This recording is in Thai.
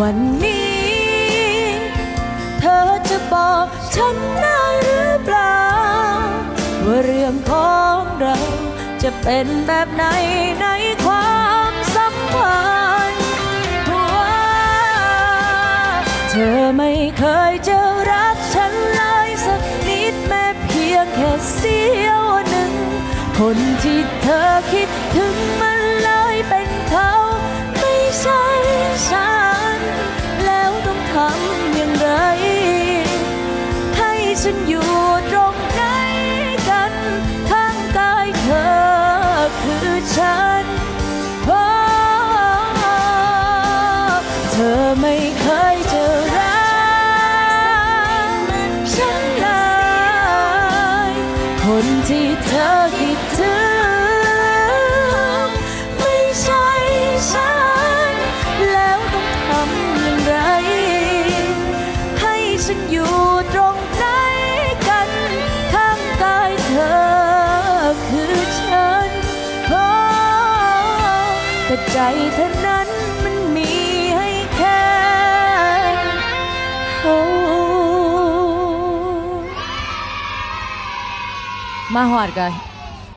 วันนี้ เธอจะบอกฉันได้หรือเปล่า ว่าเรื่องของเราจะเป็นแบบไหนในความสัมพันธ์ว่าเธอไม่เคยจะรักฉันเลยสักนิดแม้เพียงแค่เสี้ยวหนึ่ง คนที่เธอคิดถึงมัน ทำอย่างไร ให้ฉันอยู่ตรงไหนกันข้างกายเธอคือฉัน เธอไม่เคยจะรักฉันเลยคนที่เธอคิดถึง ฉันอยู่ตรงไหนกันข้างกายเธอคือฉันแต่ใจเธอนั้นมันมีให้แค่โอ้มาหอดกัน